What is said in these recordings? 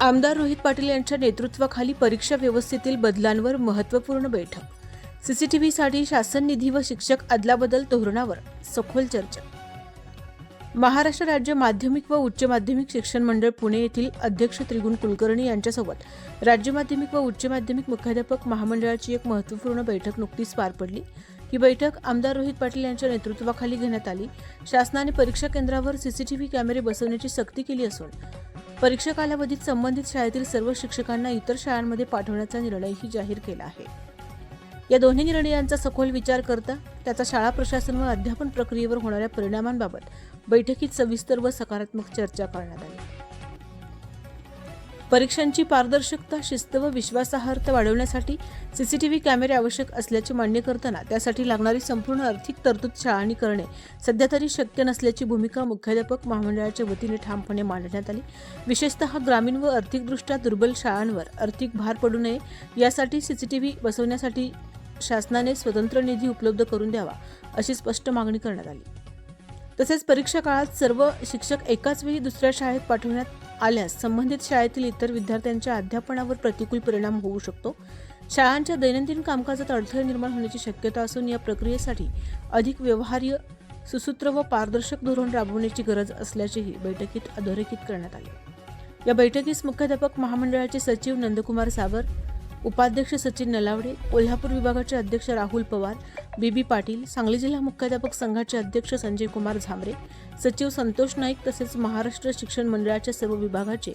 आमदार रोहित पाटील यांच्या नेतृत्वाखाली परीक्षा व्यवस्थेतील बदलांवर महत्त्वपूर्ण बैठक. सीसीटीव्हीसाठी शासन निधी व शिक्षक अदलाबदल धोरणावर सखोल चर्चा. महाराष्ट्र राज्य माध्यमिक व उच्च माध्यमिक शिक्षण मंडळ पुणे येथील अध्यक्ष त्रिगुण कुलकर्णी यांच्यासोबत राज्य माध्यमिक व उच्च माध्यमिक मुख्याध्यापक महामंडळाची एक महत्त्वपूर्ण बैठक नुकतीच पार पडली. ही बैठक आमदार रोहित पाटील यांच्या नेतृत्वाखाली घेण्यात आली. शासनाने परीक्षा केंद्रावर सीसीटीव्ही कॅमेरे बसवण्याची सक्ती केली असून परीक्षा कालावधीत संबंधित शाळेतील सर्व शिक्षकांना इतर शाळांमध्ये पाठवण्याचा निर्णयही जाहीर केला आहे. या दोन्ही निर्णयांचा सखोल विचार करता त्याचा शाळा प्रशासन व अध्यापन प्रक्रियेवर होणाऱ्या परिणामांबाबत बैठकीत सविस्तर व सकारात्मक चर्चा करण्यात आली. परीक्षांची पारदर्शकता शिस्त व विश्वासार्हता वाढवण्यासाठी सीसीटीव्ही कॅमेरे आवश्यक असल्याचे मान्य करताना त्यासाठी लागणारी संपूर्ण आर्थिक तरतूद शाळांनी करणे सध्या तरी शक्य नसल्याची भूमिका मुख्याध्यापक महामंडळाच्या वतीने ठामपणे मांडण्यात आली. विशेषतः ग्रामीण व आर्थिकदृष्ट्या दुर्बल शाळांवर आर्थिक भार पडू नये यासाठी सीसीटीव्ही बसवण्यासाठी शासनाने स्वतंत्र निधी उपलब्ध करून द्यावा अशी स्पष्ट मागणी करण्यात आली. तसेच परीक्षा काळात सर्व शिक्षक एकाच वेळी दुसऱ्या शाळेत पाठवण्यात आल्यास संबंधित शाळेतील इतर विद्यार्थ्यांच्या अध्यापनावर प्रतिकूल परिणाम होऊ शकतो. शाळांच्या दैनंदिन कामकाजात अडथळे निर्माण होण्याची शक्यता असून या प्रक्रियेसाठी अधिक व्यवहार्य सुसूत्र व पारदर्शक धोरण राबवण्याची गरज असल्याचेही बैठकीत अधोरेखित करण्यात आले. या बैठकीस मुख्याध्यापक महामंडळाचे सचिव नंदकुमार सागर उपाध्यक्ष सचिन नलावडे कोल्हापूर विभागाचे अध्यक्ष राहुल पवार बीबी पाटील सांगली जिल्हा मुख्याध्यापक संघाचे अध्यक्ष संजय कुमार झांबरे सचिव संतोष नाईक तसेच महाराष्ट्र शिक्षण मंडळाच्या सर्व विभागाचे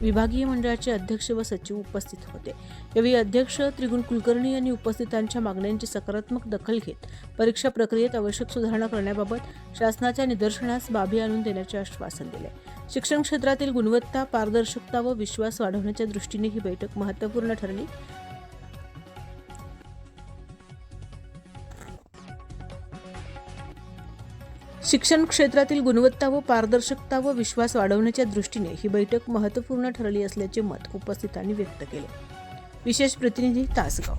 विभागीय मंडळाचे अध्यक्ष व सचिव उपस्थित होते. यावेळी अध्यक्ष त्रिगुण कुलकर्णी यांनी उपस्थितांच्या मागण्यांची सकारात्मक दखल घेत परीक्षा प्रक्रियेत आवश्यक सुधारणा करण्याबाबत शासनाच्या निदर्शनास बाबी आणून देण्याचे आश्वासन दिले. शिक्षण क्षेत्रातील गुणवत्ता पारदर्शकता व विश्वास वाढवण्याच्या दृष्टीने ही बैठक महत्त्वपूर्ण ठरली. शिक्षण क्षेत्रातील गुणवत्ता व पारदर्शकता व विश्वास वाढवण्याच्या दृष्टीने ही बैठक महत्त्वपूर्ण ठरली असल्याचे मत उपस्थितांनी व्यक्त केले. विशेष प्रतिनिधी तासगाव.